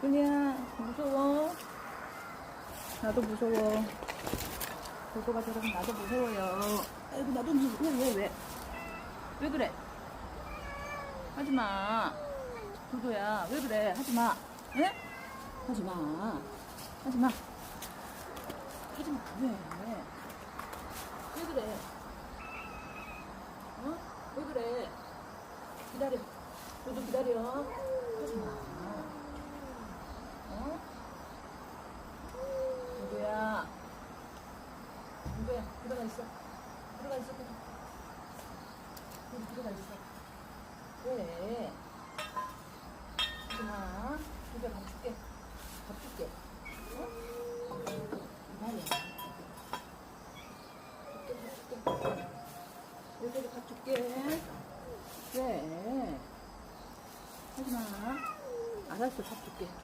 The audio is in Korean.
준이야 무서워 나도 무서워 도도가 저러면 나도 무서워요 아이고 나도 무서워 왜 왜? 왜 그래? 하지마 도도야 왜 그래 하지마 에? 하지마 하지마 하지마 왜? 왜 그래? 어? 왜 그래? 기다려 도도 기다려 하지마 어? 누구야? 누구야? 들어가 있어. 들어가 있어. 거기 들어가 있어. 왜? 하지마. 누가 밥 줄게. 밥 줄게. 어? 기다려. 줄게, 밥 줄게. 여기 밥 줄게. 왜? 하지마. 알았어, 밥 줄게.